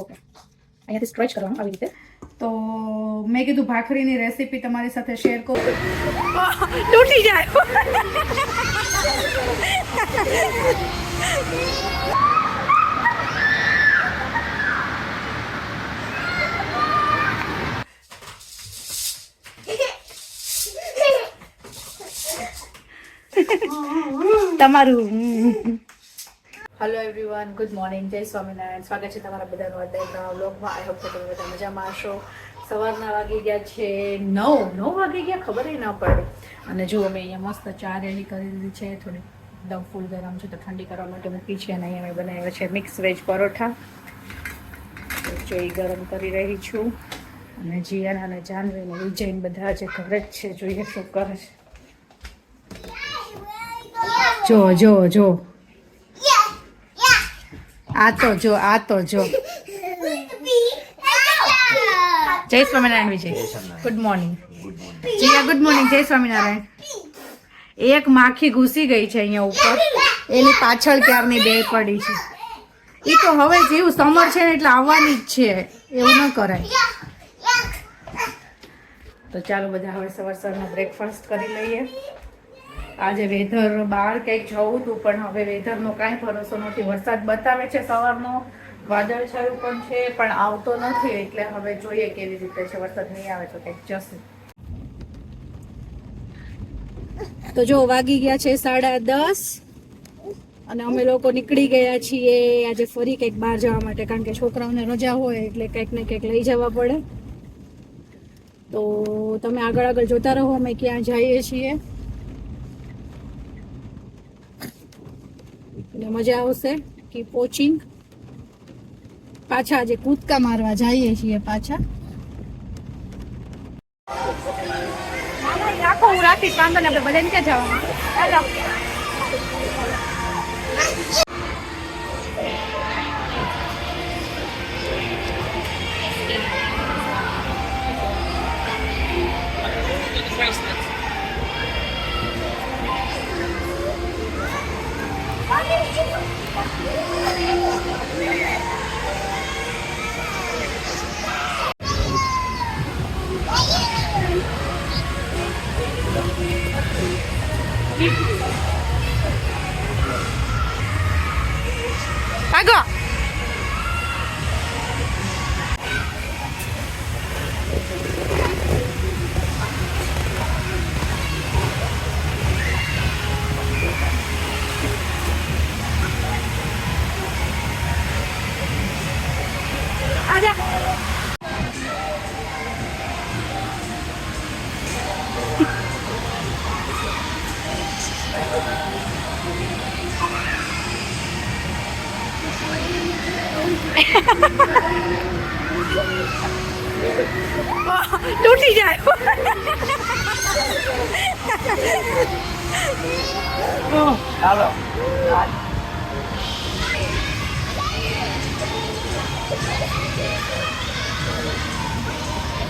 Okay અહીંયાથી stretch કરવાનું આવી રીતે. તો મેં કીધું ભાખરીની રેસીપી તમારી સાથે શેર કરું. તૂટી જાય. તમારું hello everyone good morning Jai Swaminarayan સ્વાગત છે તમારા બધાનું અત્યારે બ્લોગમાં આઈ હોપ કે તમે બધા મજામાં હશો. સવારના વાગી ગયા છે નવ. નવ વાગી ગયા, ખબર ન પડે. અને જો અમે અહીંયા મસ્ત ચા રેડી કરી દીધી છે થોડી એકદમ ફૂલ ગરમ છે તો ઠંડી કરવા માટે મૂકી છે અને અહીંયા મેં બનાવ્યા છે મિક્સ વેજ પરોઠા. જો એ ગરમ કરી રહી છું. અને જીયાન અને જાનવી અને વિજયન બધા જે ઘરે જ છે, જોઈએ શું કરે છે. જો જો જો. આ તો જો. આ તો જો Jai Swaminarayan. Vijay good morning Jiya good morning Jai Swaminarayan. એક માખી ઘૂસી ગઈ છે અહીંયા ઉપર. એની પાછળ ક્યારની બે પડી છે. એ તો હવે જેવું સમર છે ને એટલે આવવાની જ છે. એવું ન કરાય. તો ચાલો બધા હવે સવાર સવારનો બ્રેકફાસ્ટ કરી લઈએ. આજે વેધર બહાર કંઈક જવું હતું, પણ હવે વેધરનો કાંઈ ભરોસો નથી. વરસાદ બતાવે છે સવારનો વાદળછાયું પણ છે, પણ આવતો નથી, એટલે હવે જોઈએ કેવી રીતે છે વરસાદ. નહીં આવે તો કંઈક જશે. તો જો વાગી ગયા છે સાડા દસ અને અમે લોકો નીકળી ગયા છીએ આજે ફરી કંઈક બહાર જવા માટે, કારણ કે છોકરાઓને રજા હોય એટલે કંઈક ને કંઈક લઈ જવા પડે. તો તમે આગળ આગળ જોતા રહો, અમે ક્યાં જઈએ છીએ. એટલે મજા આવશે કે પોચિંગ. પાછા આજે કૂદકા મારવા જઈએ છીએ પાછા. રાખો હું રાખીશ વાંધો ને આપણે બધાને ક્યાં જવાનું.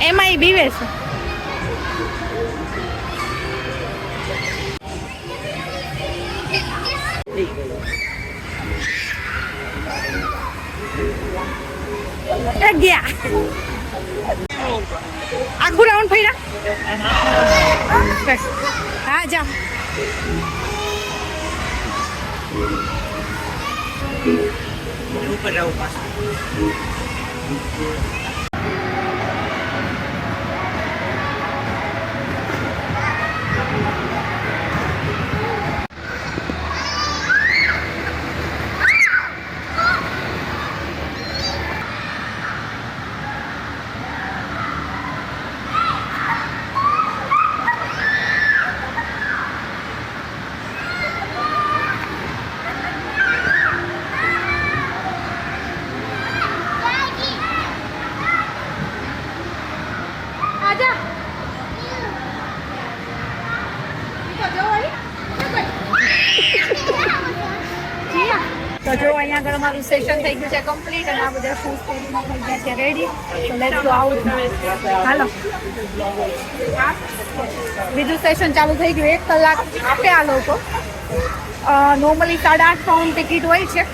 એમાં બીવે છે. ગયા. આખું રાઉન્ડ ફર્યા? હા જા. આજા તો જો અહીંયા આગળ અમારું સેશન થઈ ગયું છે કમ્પ્લીટ અને આ બધા શૂઝ પહેરીને થઈ ગયા છે રેડી તો લેટ્સ ગો આઉટ હાલો. બીજું સેશન ચાલુ થઈ ગયું. એક કલાક આપે આ લોકો. નોર્મલી સાડા આઠ પાઉન્ડ ટિકિટ હોય છે.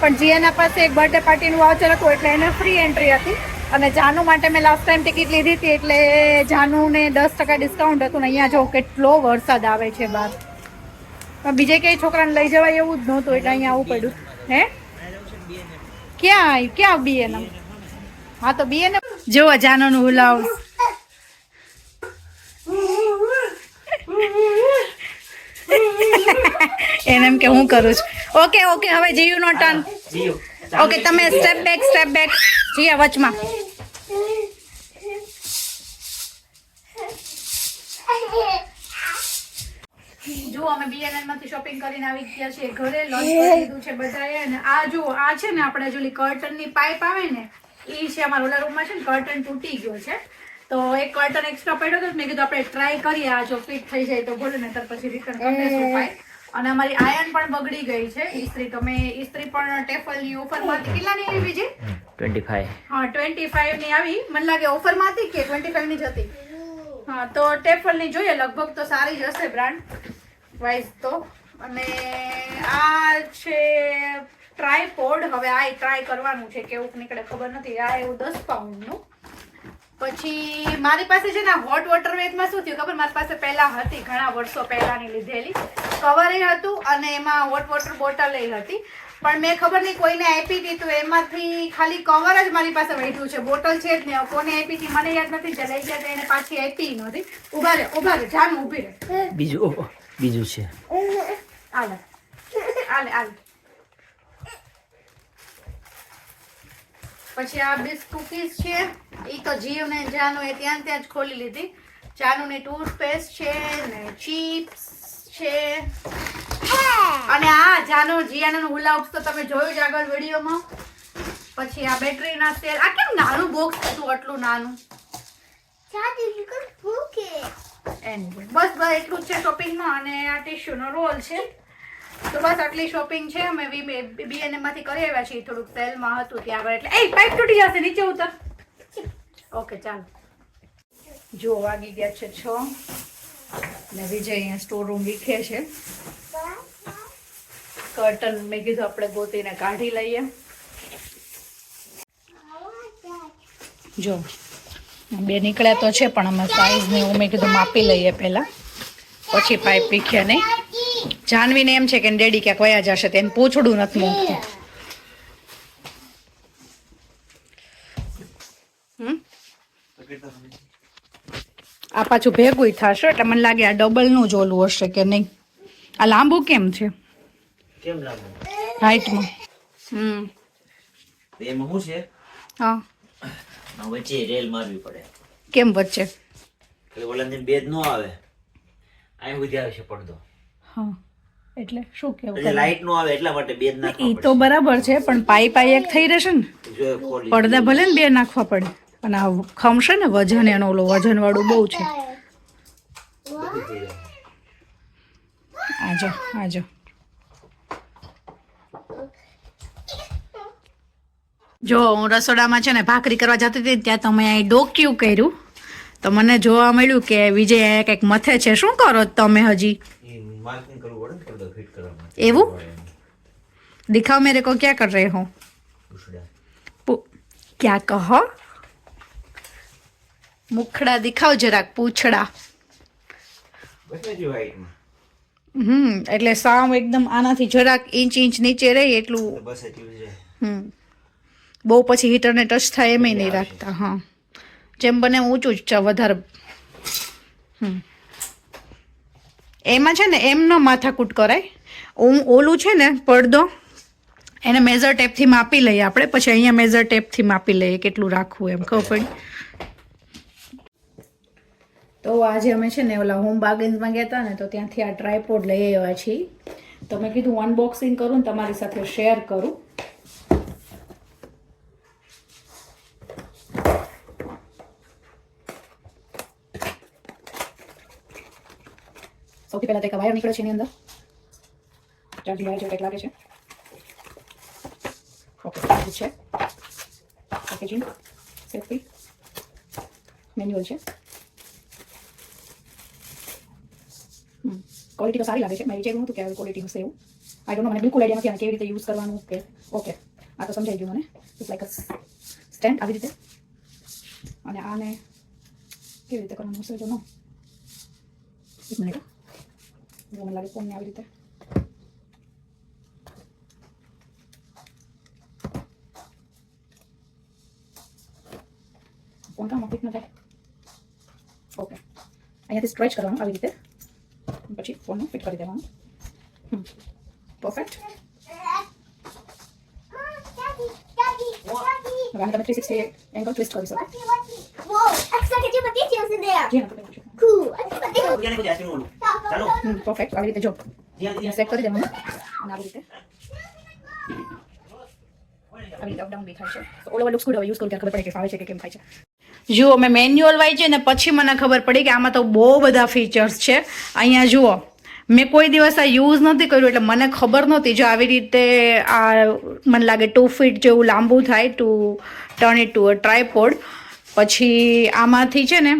પણ જીયાના પાસે એક બર્થડે પાર્ટીનું વાઉચર હતું એટલે એને ફ્રી એન્ટ્રી હતી. અને જાનુ માટે મેં લાસ્ટ ટાઈમ ટિકિટ લીધી હતી એટલે જાનુને દસ ટકા ડિસ્કાઉન્ટ હતું ને અહીંયા જો કેટલો વરસાદ આવે છે બહાર પણ બીજે ક્યાંય છોકરાને લઈ જવાય એવું જ નહોતું એટલે અહીંયા આવવું પડ્યું. હે? ક્યાં ક્યાં બીએનએમ હા તો બીએનએમ જુઓ જાનુનું હુલાવ. એને એમ કે હું કરું છું. ઓકે ઓકે હવે જીયુ નો ટર્ન ઓકે તમે step back step back Jiya વચમાં જો અમે બીએનએલમાંથી શોપિંગ કરીને આવી ગયા છે ઘરે લંચ કરી દીધું છે બધાએ અને આ જો આ છે ને આપણે જોલી કર્ટનની પાઇપ આવે ને એ છે અમારા ઓલા રૂમમાં છે ને કર્ટન તૂટી ગયો છે. તો એક કર્ટન એક્સ્ટ્રા પડ્યો હતો તો મેં કીધું આપણે ટ્રાય કરીએ આ જો ફિટ થઈ જાય તો બોલો ને ત્યાર પછી રિટર્ન કરી અને અમારી આયન પણ બગડી ગઈ છે ઇસ્ત્રી તમે ઇસ્ત્રી પણ ટેફલની ઓફરમાં કેટલાની આવી બીજી? ટ્વેન્ટી ફાઈવ હા ટ્વેન્ટી ફાઈવની આવી. મને લાગે ઓફરમાં હતી કે ટ્વેન્ટી ફાઈવની જ હતી? હા તો ટેફલની જોઈએ લગભગ તો સારી જ હશે બ્રાન્ડ વાઇઝ તો. અને આ છે ટ્રાયપોડ હવે આ ટ્રાય કરવાનું છે કેવું નીકળે ખબર નથી. આ એવું દસ પાઉન્ડનું પછી મારી પાસે છે ને હોટ વોટર વેગમાં શું થયું ખબર? મારી પાસે પહેલાં હતી ઘણા વર્ષો પહેલાની લીધેલી. કવરે હતું અને એમાં હોટ વોટર બોટલ એ હતી. પણ મેં ખબર નહીં કોઈને આપી હતી તો એમાંથી ખાલી કવર જ મારી પાસે વધ્યું છે. બોટલ છે જ નહીં કોને આપી હતી મને યાદ નથી. જે લઈ ગયા એને પાછી આપી નથી ઊભા રે ઊભા રે જાન ઊભી રહે. બીજું બીજું છે. આલે આલે આલે પછી આ બિસ્કુકીઝ છે. એ તો જીવ ને જાનુ એ ત્યાં ત્યાં જ ખોલી લીધી. જાનુની ટૂથપેસ્ટ છે ને ચિપ્સ છે. અને આ જાનુ જીયાનું હુલાઉપ્સ તો તમે જોયું જ આગળ વિડીયોમાં. પછી આ બેટરીના સેલ આ કેમ નાનું બોક્સ હતું આટલું નાનું? એમ બસ બસ, એટલું જ છે શોપિંગમાં અને આ ટીશ્યુનો રોલ છે. તો બસ, આટલી શોપિંગ છે. અમે બીએનએમમાંથી કરી આવ્યા છીએ. થોડુંક સેલમાં હતું ત્યાં આગળ એટલે એ પાઇપ તૂટી જશે, નીચે ઉતર. ઓકે ચાલો. જો વાગી ગયા છે છ. ને વિજય અહીંયા સ્ટોર રૂમ વીખે છે. કર્ટન મેં કીધું આપણે ગોતીને કાઢી લઈએ. જો બે નીકળ્યા તો છે પણ અમે સાઈઝ ને એવું મેં કીધું માપી લઈએ પહેલા. પછી પાઇપ પીખીએ નહીં. જાનવીને એમ છે કે ડેડી ક્યાંક વયા જશે તેને પૂછડું નથી મૂકતું? આ પાછું ભેગું થશે એટલે મને લાગે આ ડબલનું જ ઓલું હશે કે નહીં. આ લાંબુ કેમ છે? કેમ લાગુ હાઈટમાં હમ. એમાં શું છે? હા. વચ્ચે રેલ મારવી પડે. કેમ વચ્ચે? એટલે ઓલાને બેદ ન આવે. અહીં સુધી આવે છે પડદો. હા એટલે શું કેવું એટલે લાઈટ નો આવે એટલા માટે બેદ એ ઈ તો બરાબર છે પણ પાઈ પાઈ એક થઈ રહેશે ને? પડદા ભલે ને બે નાખવા પડે. પણ આ ખમશે ને વજન એનો ઓલો વજન વાળું બહુ છે. આજો આજો જો હું રસોડામાં છે ને ભાખરી કરવા જતી હતી ત્યાં તમે અહીં ડોક્યું કર્યું. તો મને જોવા મળ્યું કે વિજય કંઈક મથે છે. શું કરો તમે હજી? એવું? દિખાવ મેરે કો ક્યાં કર રહે હો? ક્યાં કહો? મુખડા દિખાવ જરાક પૂછડા. હમ એટલે સાવ એકદમ આનાથી જરાક ઇંચ ઇંચ નીચે રહી એટલું બસ. હમ. બહુ પછી હીટરને ટચ થાય એમ નહીં રાખતા હા. જેમ બને ઊંચું જ વધારે. હમ. એમાં છે ને એમ ન માથાકૂટ કરાય. ઓલું છે ને પડદો એને મેઝર ટેપથી માપી લઈએ આપણે. પછી અહીંયા મેઝર ટેપથી માપી લઈએ કેટલું રાખવું એમ ખબર પડી? તો આજે અમે છે ને ઓલા હોમ બાર્ગેન્સમાં ગયા હતા ને તો ત્યાંથી આ ટ્રાયપોડ લઈ આવ્યા છીએ. તો મેં કીધું અનબોક્સિંગ કરું ને તમારી સાથે શેર કરું. સૌથી પહેલાં તો એક વાયર નીકળે છે એની અંદર. ચાર્જિંગ વાયર જેવું કંઈક લાગે છે. ઓકે છે. પેકેજિંગ સેફટી મેન્યુઅલ છે. ક્વોલિટી તો સારી લાગે છે. મેં વિચાર્યું હતું કે ક્વોલિટી હશે એવું. આઈ ડોન્ટ મને બિલકુલ આઈડિયા નથી આને કેવી રીતે યુઝ કરવાનું કે ઓકે આ તો સમજાઈ ગયું મને. ઇટ્સ લાઈક અ સ્ટેન્ડ આવી રીતે. અને આને કેવી રીતે કરવાનું હશે જો નો એક મિનિટ જો મને લાગે ફોનને આવી રીતે ફોન કામ ફિટ ન થાય ઓકે અહીંયાથી સ્ટ્રેચ કરવાનું આવી રીતે પછી ફોનને ફિટ કરી દેવાનું પરફેક્ટ હવે આને તમે થ્રી સિક્સટી એંગલ ટ્વિસ્ટ કરી શકો Cool. I think કોઈ આઈસ્ક્રીમ ઓલું ચાલો. પરફેક્ટ આવી રીતે જો. સેટ કરી દેવાનું. અને આવી રીતે. આવી રીતે અપડાઉન બી છે. તો ઓલ ઓવર લુક્સ ગુડ હવે યુઝ કરું ત્યારે ખબર પડે કે ફાવે છે કે કેમ થાય છે. જુઓ મેં મેન્યુઅલ વાંચી ને પછી મને ખબર પડી કે આમાં તો બહુ બધા ફીચર્સ છે. અહીંયા જુઓ મેં કોઈ દિવસ આ યુઝ નથી કર્યું એટલે મને ખબર નહોતી. જો આવી રીતે આ મને લાગે ટુ ફીટ જેવું લાંબુ થાય to turn it to a tripod પછી આમાંથી છે ને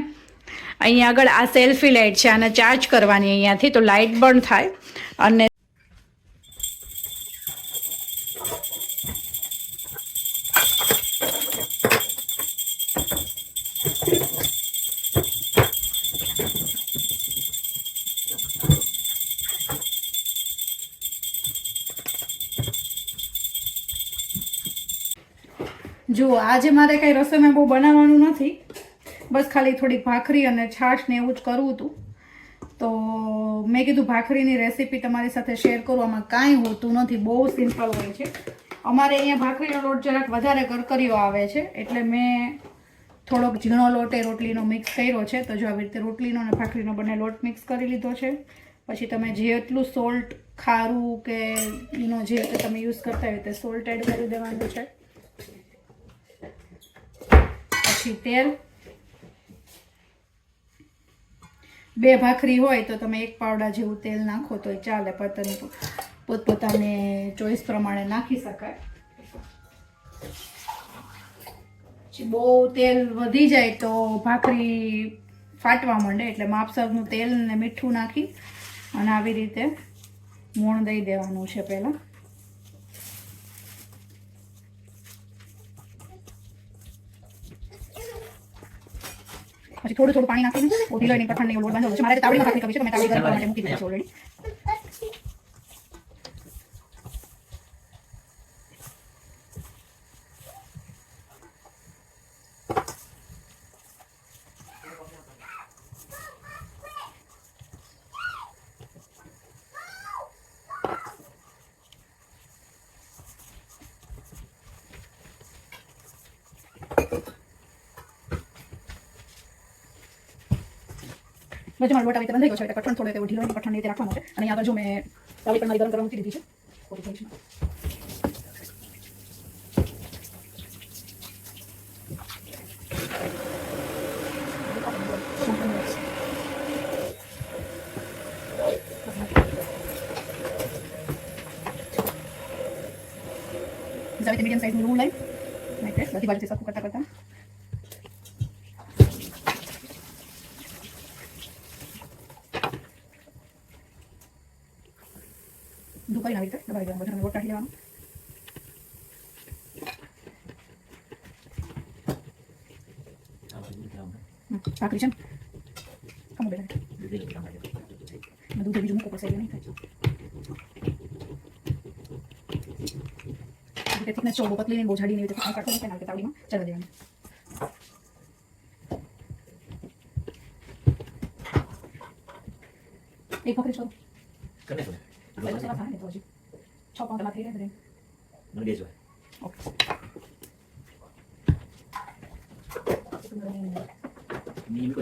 અહીંયા આગળ આ સેલ્ફી લાઇટ છે, આને ચાર્જ કરવાની અહીંયાથી, તો લાઇટ પણ થાય. અને જુઓ, આજે મારે કંઈ રસોઈમાં બહુ બનાવવાનું નથી. બસ ખાલી થોડી ભાખરી અને છાશ ને એવું જ કરવું હતું. તો મેં કીધું ભાખરીની રેસીપી તમારી સાથે શેર કરું. આમાં કાંઈ હોતું નથી. બહુ સિમ્પલ હોય છે. અમારે અહીંયા ભાખરીનો લોટ જરાક વધારે કરકરીઓ આવે છે. એટલે મેં થોડોક ઝીણો લોટ એ રોટલીનો મિક્સ કર્યો છે. તો જો આવી રીતે રોટલીનો અને ભાખરીનો બંને લોટ મિક્સ કરી લીધો છે. પછી તમે જેટલું સોલ્ટ ખારું કે એનો જે તમે યુઝ કરતા હોય તે સોલ્ટ એડ કરી દેવાનું છે. પછી તેલ. બે ભાખરી હોય તો તમે એક પાવડા જેવું તેલ નાખો તો ચાલે પોતાની પોતપોતાને ચોઈસ પ્રમાણે નાખી શકાય. બહુ તેલ વધી જાય તો ભાખરી ફાટવા માંડે, એટલે માપસરનું તેલ ને મીઠું નાખી અને આવી રીતે મોણ દઈ દેવાનું છે પહેલાં. પછી થોડું થોડું પાણી નાખીને લઈને એની ને લોટ બાંધેલો છે. મારે તાવડીમાં ભાખરી કરવી છે, તો મેં તાવડી કરવા માટે મૂકી દીધી છે ઓલરેડી મારો લોટ આવી રીતે છે કઠણ થોડો એવો ઢીલો કઠણ રીતે રાખવાનો છે. અને આગળ જો મેં તાવી પણ મારી ગરમ કરવા મૂકી દીધી છે, ખોટી થઈ છે. લાઈન બધી બાજુથી સરખું કરતા કરતા. ઢોકાઈને આવી રીતે દબાવી દેવાનું બધાને લોટ કાઢી લેવાનો છે ને ખમો બેટા દૂધ બીજું મૂકો પડશે નહીં થાય thickness પતલી જાડી નહીં એવી રીતે કાઢો ને તાવડીમાં ચડવા દેવાનું એક વખત છો કને છો પહેલા સેવા થાય ને તો હજી છ પાઉન્ડ એમાં થઈ રહે બધે મને બેસો ઓકે ની મી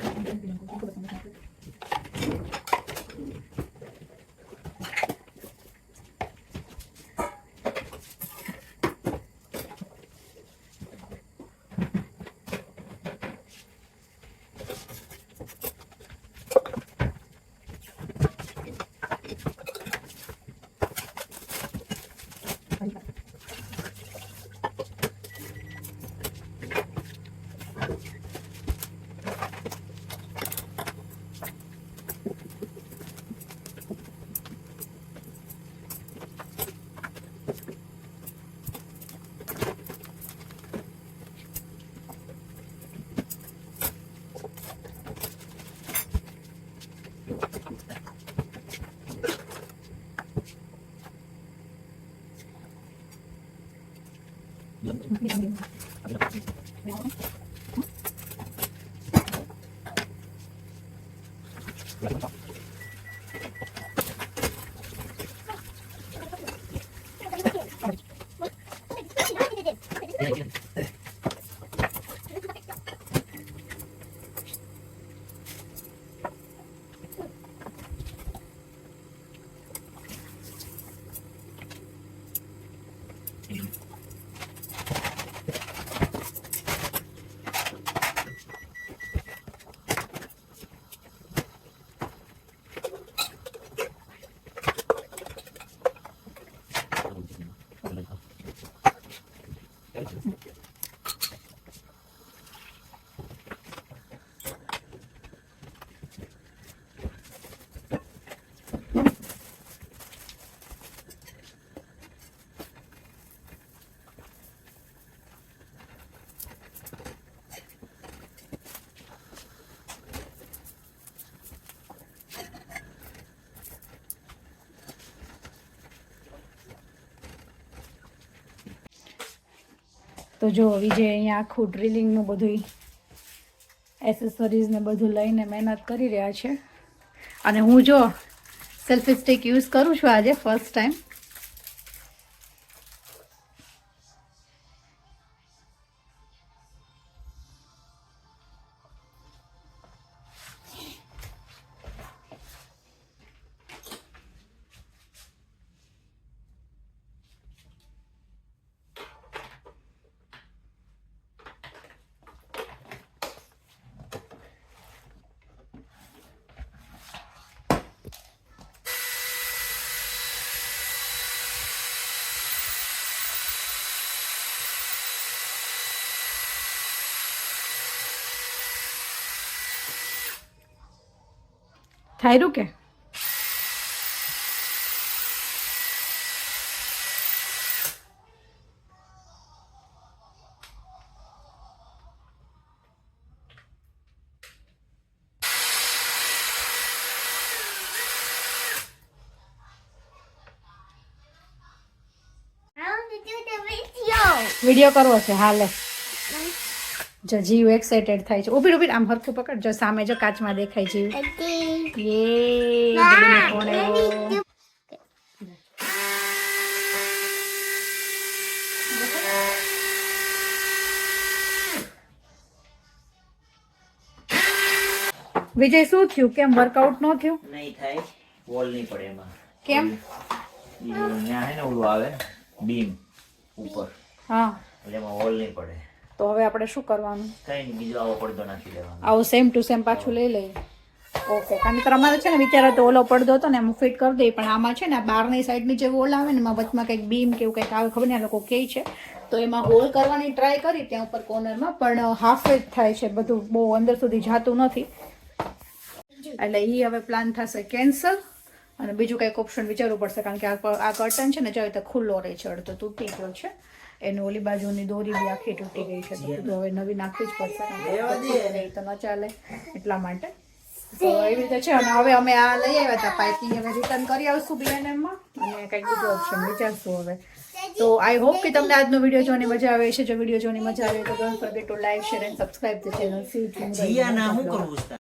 તો જો, વિજય અહીંયા આખું ડ્રિલિંગનું બધું એસેસરીઝને બધું લઈને મહેનત કરી રહ્યા છે. અને હું જો સેલ્ફી સ્ટિક યુઝ કરું છું આજે ફર્સ્ટ ટાઈમ થાયરું કે. વીડિયો કરવો છે હાલે જો જીવ એક્સાઇટેડ થાય છે. ઊભી ઊભી આમ હરખું પકડ. જો સામે જો કાચમાં દેખાય જીવ. Ready? યે ગબીને ફોન આવ્યો વિજય શું થયું? કેમ વર્કઆઉટ ન થયું? નહીં થાય. વોલ નહીં પડે એમાં. કેમ? ઈ ત્યાં હે ને ઓલું આવે બીમ ઉપર. હા. એટલે એમાં વોલ નહીં પડે. તો હવે આપણે શું કરવાનું? કઈ બીજો આવો પડદો નાખી દેવાનો. આવું સેમ ટુ સેમ પાછું લઈ લઈએ. ઓકે કારણ કે અમારે છે ને વિચાર તો ઓલો પડદો હતો ને એમ ફિટ કરી દઈએ પણ આમાં છે ને આ બહારની સાઈડની જે વોલ આવે ને એમાં વચમાં કંઈક બીમ કે એવું કંઈક આવે ખબર નહીં આ લોકો કહે છે. તો એમાં હોલ કરવાની ટ્રાય કરી ત્યાં ઉપર કોર્નરમાં પણ હાફ જ થાય છે બધું બહુ અંદર સુધી જાતું નથી. એટલે એ હવે પ્લાન થશે કેન્સલ અને બીજું કંઈક ઓપ્શન વિચારવું પડશે કારણ કે આ આ કર્ટન છે ને જોઈએ તો ખુલ્લો રહે છે અડધો તૂટી ગયો છે. એની ઓલી બાજુની દોરી બી આખી તૂટી ગઈ છે. તો હવે નવી નાખવી જ પડશે તો ન ચાલે એટલા માટે. તો એવી રીતે છે. અને હવે અમે આ લઈ આવ્યા હતા પાઇપિંગ અમે રિટર્ન કરી આવશું બીએનએમમાં. અને કંઈક બીજું ઓપ્શન વિચારશું હવે. તો આઈ હોપ કે તમને આજનો વીડિયો જોવાની મજા આવે. છે જો વીડિયો જોવાની મજા આવે તો don't forget to like share and subscribe the channel see you